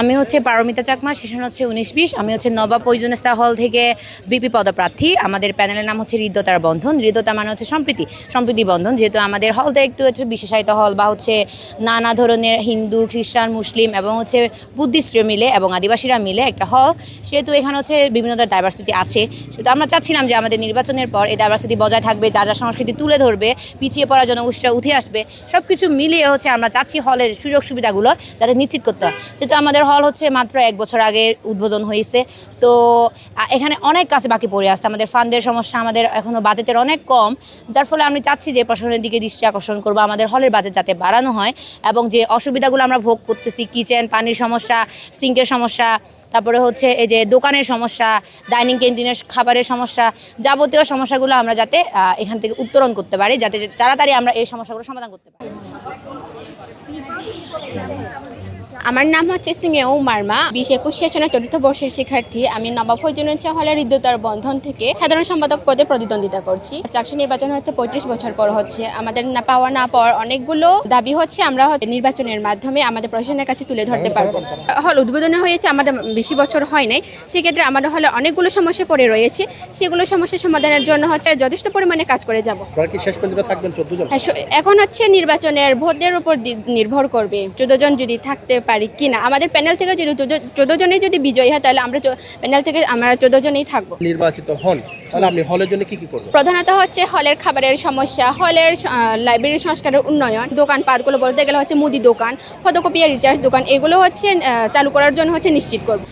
আমি হচ্ছে পারমিতা চাকমা, সেশন হচ্ছে উনিশ বিশ। আমি হচ্ছে নবাব পৈজনেস্তা হল থেকে বিপি পদপ্রার্থী। আমাদের প্যানেলের নাম হচ্ছে হৃদ্যতার বন্ধন। হৃদ্যতা মানে হচ্ছে সম্প্রীতি সম্প্রীতি বন্ধন। যেহেতু আমাদের হলটা একটু হচ্ছে বিশেষায়িত হল বা হচ্ছে নানা ধরনের হিন্দু, খ্রিস্টান, মুসলিম এবং হচ্ছে বুদ্ধিস্টরা মিলে এবং আদিবাসীরা মিলে একটা হল। সেহেতু এখানে হচ্ছে বিভিন্ন ধরনের ডাইভার্সিটি আছে। সেহেতু আমরা চাচ্ছিলাম যে আমাদের নির্বাচনের পর এই ডাইভার্সিটি বজায় থাকবে, যা যা সংস্কৃতি তুলে ধরবে, পিছিয়ে পড়া জনগোষ্ঠীরা উঠে আসবে সব কিছু মিলিয়ে হচ্ছে আমরা চাচ্ছি হলের সুযোগ সুবিধাগুলো যাতে নিশ্চিত করতে হয়। যেহেতু আমাদের হল হচ্ছে মাত্র এক বছর আগে উদ্বোধন হয়েছে। তো এখানে অনেক কাজ বাকি পড়ে আছে। আমাদের ফান্ডের সমস্যা আমাদের এখনও বাজেটের অনেক কম। যার ফলে আমি চাচ্ছি যে প্রশাসনের দিকে দৃষ্টি আকর্ষণ করব, আমাদের হলের বাজেট যাতে বাড়ানো হয় এবং যে অসুবিধাগুলো আমরা ভোগ করতেছি, কিচেন, পানির সমস্যা, সিঙ্কের সমস্যা, তারপরে হচ্ছে এই যে দোকানের সমস্যা, ডাইনিং ক্যান্টিনের খাবারের সমস্যা যাবতীয় সমস্যাগুলো আমরা যাতে এখান থেকে উত্তরণ করতে পারি, যাতে তাড়াতাড়ি আমরা এই সমস্যাগুলো সমাধান করতে পারি। আমার নাম হচ্ছে সিংয়েও মার্মা বিশ একুশ সেশনের চতুর্থ বর্ষের শিক্ষার্থী। আমি নবাব ফৈজুন হলের হৃদ্যতার বন্ধন থেকে সাধারণ সম্পাদক পদে প্রতিদ্বন্দ্বিতা করছি। চাকরি নির্বাচন হচ্ছে পঁয়ত্রিশ বছর পর হচ্ছে। আমাদের না পাওয়া না পাওয়ার অনেকগুলো দাবি হচ্ছে। আমরা নির্বাচনের মাধ্যমে আমাদের প্রশাসনের কাছে তুলে ধরতে পারব। হল উদ্বোধন হয়েছে আমাদের বেশি বছর হয় নাই। সেক্ষেত্রে আমাদের হলে অনেকগুলো সমস্যা পড়ে রয়েছে। সেগুলো সমস্যা সমাধানের জন্য হচ্ছে যথেষ্ট পরিমাণে কাজ করে যাব। হ্যাঁ, এখন হচ্ছে নির্বাচনের ভোটের উপর নির্ভর করবে। চোদ্দ জন যদি থাকতে পারি কি না? আমাদের প্যানেল থেকে যদি চোদ্দ জনেই যদি বিজয়ী হয় তাহলে আমরা প্যানেল থেকে আমরা চোদ্দ জনেই থাকব। নির্বাচিত হন তাহলে আপনি হলের জন্য কি কি করবেন? প্রধানত হচ্ছে হলের খাবারের সমস্যা হলের লাইব্রেরি সংস্কারের উন্নয়ন দোকান দোকানপাটগুলো বলতে গেলে হচ্ছে মুদি দোকান ফটোকপি আর রিচার্জ দোকান এগুলো হচ্ছে চালু করার জন্য হচ্ছে নিশ্চিত করব।